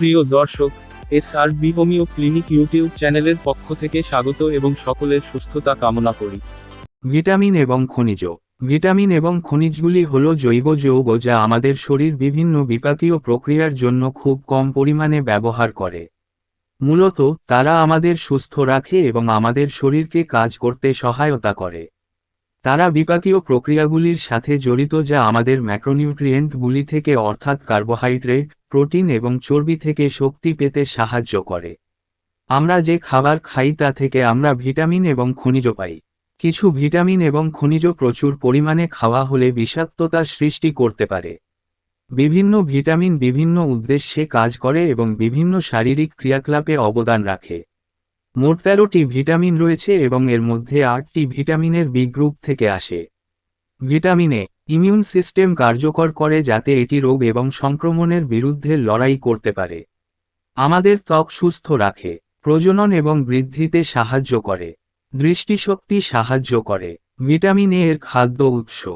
প্রিয় দর্শক S R B homeo clinic YouTube চ্যানেলের পক্ষ থেকে স্বাগত এবং সকলের সুস্থতা কামনা করি। ভিটামিন এবং খনিজ। ভিটামিন এবং খনিজগুলি হল জৈব যৌগ যা আমাদের শরীর বিভিন্ন বিপাকীয় প্রক্রিয়ার জন্য খুব কম পরিমাণে ব্যবহার করে। মূলত, তারা আমাদের সুস্থ রাখে এবং আমাদের শরীরকে কাজ করতে সহায়তা করে। তারা বিপাকীয় প্রক্রিয়াগুলির সাথে জড়িত যা আমাদের ম্যাক্রোনিউট্রিয়েন্টগুলি থেকে অর্থাৎ কার্বোহাইড্রেট প্রোটিন এবং চর্বি থেকে শক্তি পেতে সাহায্য করে। আমরা যে খাবার খাই তা থেকে আমরা ভিটামিন এবং খনিজ পাই। কিছু ভিটামিন এবং খনিজ প্রচুর পরিমাণে খাওয়া হলে বিষাক্ততা সৃষ্টি করতে পারে। বিভিন্ন ভিটামিন বিভিন্ন উদ্দেশ্যে কাজ করে এবং বিভিন্ন শারীরিক ক্রিয়াকলাপে অবদান রাখে। মোট তেরোটি ভিটামিন রয়েছে এবং এর মধ্যে আটটি ভিটামিনের বি গ্রুপ থেকে আসে। ভিটামিন এ ইমিউন সিস্টেম কার্যকর করে যাতে এটি রোগ এবং সংক্রমণের বিরুদ্ধে লড়াই করতে পারে। আমাদের ত্বক সুস্থ রাখে, প্রজনন এবং বৃদ্ধিতে সাহায্য করে, দৃষ্টিশক্তি সাহায্য করে, ভিটামিন এ এর খাদ্য উৎস,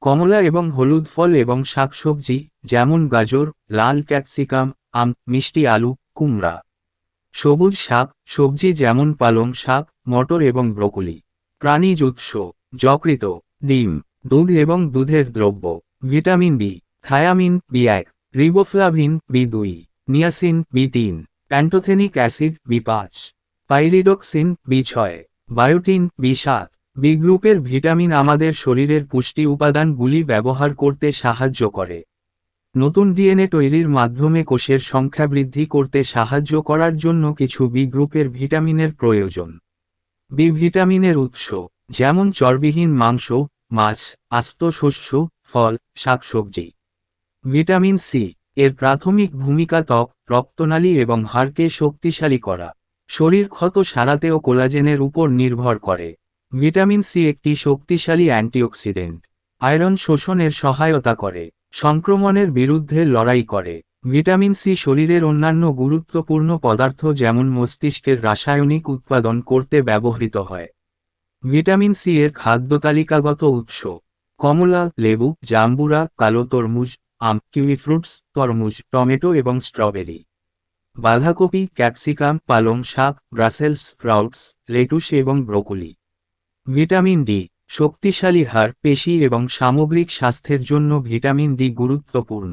কমলা এবং হলুদ ফল এবং শাকসবজি, যেমন গাজর, লাল ক্যাপসিকাম, আম, মিষ্টি আলু, কুমড়া। সবুজ শাক, সবজি যেমন পালং শাক, মটর এবং ব্রোকলি। প্রাণীজ উৎস যকৃত ডিম। দুধ এবং দুধের দ্রব্য, ভিটামিন বি, থায়ামিন বি এক, রিবোফ্লাভিন বি দুই, নিয়াসিন বি তিন, প্যান্টোথেনিক অ্যাসিড বি পাঁচ, পাইরিডক্সিন বি ছয়, বায়োটিন বি সাত, বি গ্রুপের ভিটামিন আমাদের শরীরের পুষ্টি উপাদানগুলি ব্যবহার করতে সাহায্য করে। নতুন ডিএনএ তৈরির মাধ্যমে কোষের সংখ্যা বৃদ্ধি করতে সাহায্য করার জন্য কিছু বি গ্রুপের ভিটামিনের প্রয়োজন। বি ভিটামিনের উৎস, যেমন চর্বিহীন মাংস মাছ, আস্ত শস্য, ফল, শাকসবজি। ভিটামিন সি এর প্রাথমিক ভূমিকা ত্বক, রক্তনালী এবং হাড়কে শক্তিশালী করা। শরীর ক্ষত সারাতেও কোলাজেনের উপর নির্ভর করে। ভিটামিন সি একটি শক্তিশালী অ্যান্টিঅক্সিডেন্ট। আয়রন শোষণের সহায়তা করে। সংক্রমণের বিরুদ্ধে লড়াই করে। ভিটামিন সি শরীরের অন্যান্য গুরুত্বপূর্ণ পদার্থ যেমন মস্তিষ্কের রাসায়নিক উৎপাদন করতে ব্যবহৃত হয়। ভিটামিন সি এর খাদ্য তালিকাগত উৎস, কমলা, লেবু, জাম্বুরা, কালো তরমুজ, আম, কিউই ফ্রুটস, তরমুজ, টমেটো এবং স্ট্রবেরি। বাঁধাকপি, ক্যাপসিকাম, পালং শাক, ব্রাসেলস, স্প্রাউটস, লেটুস এবং ব্রোকলি। ভিটামিন ডি, শক্তিশালী হাড়, পেশি এবং সামগ্রিক স্বাস্থ্যের জন্য ভিটামিন ডি গুরুত্বপূর্ণ।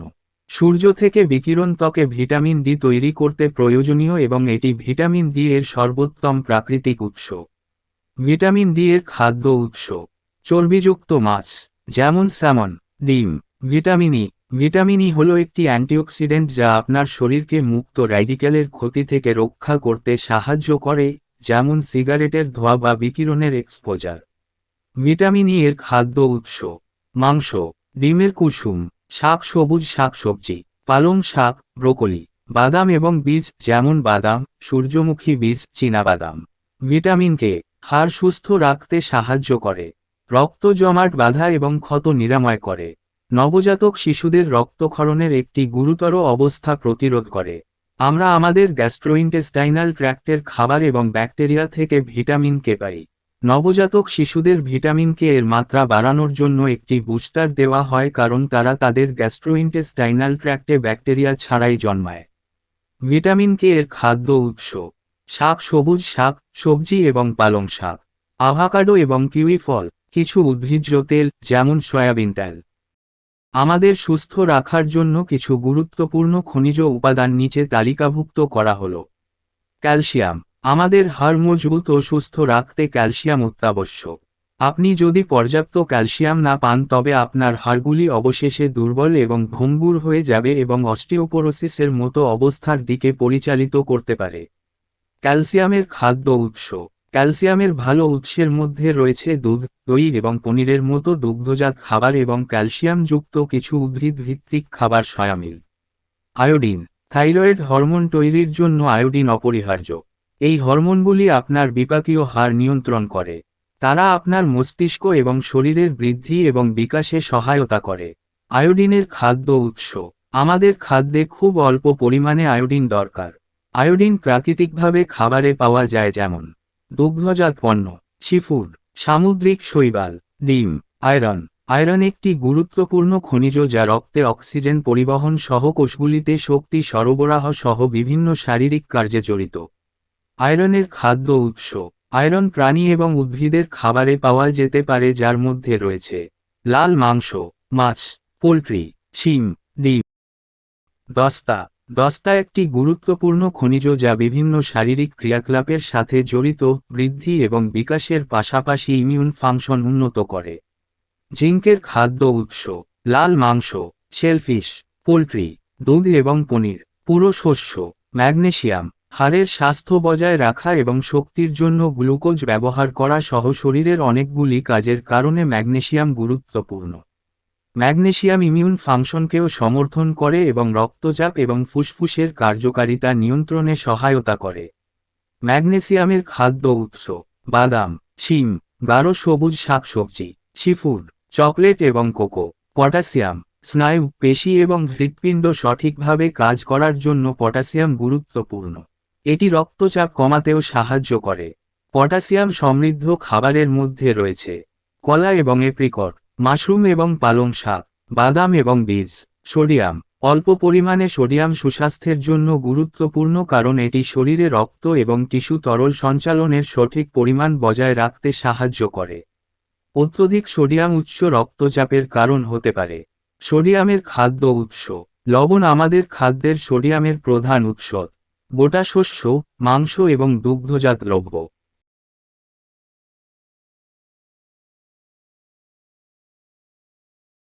সূর্য থেকে বিকিরণ ত্বকে ভিটামিন ডি তৈরি করতে প্রয়োজনীয় এবং এটি ভিটামিন ডি এর সর্বোত্তম প্রাকৃতিক উৎস। ভিটামিন ডি এর খাদ্য উৎস, চর্বিযুক্ত মাছ, যেমন স্যামন, ডিম, ভিটামিন ই। ভিটামিন ই হল একটি অ্যান্টিঅক্সিডেন্ট যা আপনার শরীরকে মুক্ত র্যাডিক্যালের ক্ষতি থেকে রক্ষা করতে সাহায্য করে, যেমন সিগারেটের ধোয়া বা বিকিরণের এক্সপোজার ভিটামিন ই এর খাদ্য উৎস, মাংস, ডিমের কুসুম, শাক, সবুজ শাকসবজি, পালং শাক, ব্রোকলি, বাদাম এবং বীজ, যেমন বাদাম, সূর্যমুখী বীজ, চীনাবাদাম। ভিটামিন কে হাড় সুস্থ রাখতে সাহায্য করে, রক্ত জমাট বাধা এবং ক্ষত নিরাময় করে। নবজাতক শিশুদের রক্তক্ষরণের একটি গুরুতর অবস্থা প্রতিরোধ করে। আমরা আমাদের গ্যাস্ট্রোইন্টেস্টাইনাল ট্র্যাক্টের খাবার এবং ব্যাকটেরিয়া থেকে ভিটামিন কে পাই। নবজাতক শিশুদের ভিটামিন কে এর মাত্রা বাড়ানোর জন্য একটি বুস্টার দেওয়া হয় কারণ তারা তাদের গ্যাস্ট্রোইন্টেস্টাইনাল ট্র্যাক্টে ব্যাকটেরিয়া ছাড়াই জন্মায়। ভিটামিন কে এর খাদ্য উৎস। শাক সবুজ শাক, সবজি এবং পালং শাক আভাকাডো এবং কিউই ফল, কিছু উদ্ভিজ্জ তেল, যেমন সয়াবিন তেল। আমাদের সুস্থ রাখার জন্য কিছু গুরুত্বপূর্ণ খনিজ উপাদান নিচে তালিকাভুক্ত করা হল। ক্যালসিয়াম, আমাদের হাড় মজবুত ও সুস্থ রাখতে ক্যালসিয়াম অত্যাবশ্যক। আপনি যদি পর্যাপ্ত ক্যালসিয়াম না পান, তবে আপনার হাড়গুলি অবশেষে দুর্বল এবং ভঙ্গুর হয়ে যাবে এবং অস্টিওপোরোসিসের মতো অবস্থার দিকে পরিচালিত করতে পারে। ক্যালসিয়ামের খাদ্য উৎস। ক্যালসিয়ামের ভালো উৎসের মধ্যে রয়েছে দুধ, দই এবং পনিরের মতো দুগ্ধজাত খাবার এবং ক্যালসিয়ামযুক্ত কিছু উদ্ভিদ ভিত্তিক খাবার সয়ামিল আয়োডিন, থাইরয়েড হরমোন তৈরির জন্য আয়োডিন অপরিহার্য। এই হরমোনগুলি আপনার বিপাকীয় হার নিয়ন্ত্রণ করে। তারা আপনার মস্তিষ্ক এবং শরীরের বৃদ্ধি এবং বিকাশে সহায়তা করে। আয়োডিনের খাদ্য উৎস। আমাদের খাদ্যে খুব অল্প পরিমাণে আয়োডিন দরকার। আয়োডিন প্রাকৃতিকভাবে খাবারে পাওয়া যায় যেমন, দুগ্ধজাত পণ্য সিফুড সামুদ্রিক শৈবাল, ডিম, আয়রন। আয়রন একটি গুরুত্বপূর্ণ খনিজ যা রক্তে অক্সিজেন পরিবহন সহ কোষগুলিতে শক্তি সরবরাহ সহ বিভিন্ন শারীরিক কার্যে জড়িত। আয়রনের খাদ্য উৎস, আয়রন প্রাণী এবং উদ্ভিদের খাবারে পাওয়া যেতে পারে যার মধ্যে রয়েছে লাল মাংস, মাছ, পোলট্রি, শিম, ডিম, দস্তা দস্তা একটি গুরুত্বপূর্ণ খনিজ যা বিভিন্ন শারীরিক ক্রিয়াকলাপের সাথে জড়িত, বৃদ্ধি এবং বিকাশের পাশাপাশি ইমিউন ফাংশন উন্নত করে। জিঙ্কের খাদ্য উৎস, লাল মাংস, শেলফিশ, পোলট্রি, দুধ এবং পনির, পুরো শস্য, ম্যাগনেশিয়াম, হাড়ের স্বাস্থ্য বজায় রাখা এবং শক্তির জন্য গ্লুকোজ ব্যবহার করা সহ শরীরের অনেকগুলি কাজের কারণে ম্যাগনেশিয়াম গুরুত্বপূর্ণ। ম্যাগনেসিয়াম ইমিউন ফাংশনকেও সমর্থন করে এবং রক্তচাপ এবং ফুসফুসের কার্যকারিতা নিয়ন্ত্রণে সহায়তা করে। ম্যাগনেসিয়ামের খাদ্য উৎস, বাদাম, শিম, গাঢ় সবুজ শাকসবজি, সিফুড, চকলেট এবং কোকো, পটাশিয়াম, স্নায়ু, পেশি এবং হৃৎপিণ্ড সঠিকভাবে কাজ করার জন্য পটাশিয়াম গুরুত্বপূর্ণ। এটি রক্তচাপ কমাতেও সাহায্য করে। পটাশিয়াম সমৃদ্ধ খাবারের মধ্যে রয়েছে। কলা এবং এপ্রিকট মাশরুম এবং পালং শাক, বাদাম এবং বীজ, সোডিয়াম, অল্প পরিমাণে সোডিয়াম সুস্বাস্থ্যের জন্য গুরুত্বপূর্ণ কারণ এটি শরীরে রক্ত এবং টিস্যু তরল সঞ্চালনের সঠিক পরিমাণ বজায় রাখতে সাহায্য করে। অত্যধিক সোডিয়াম উচ্চ রক্তচাপের কারণ হতে পারে। সোডিয়ামের খাদ্য উৎস, লবণ আমাদের খাদ্যের সোডিয়ামের প্রধান উৎস। গোটা শস্য, মাংস এবং দুগ্ধজাত দ্রব্য।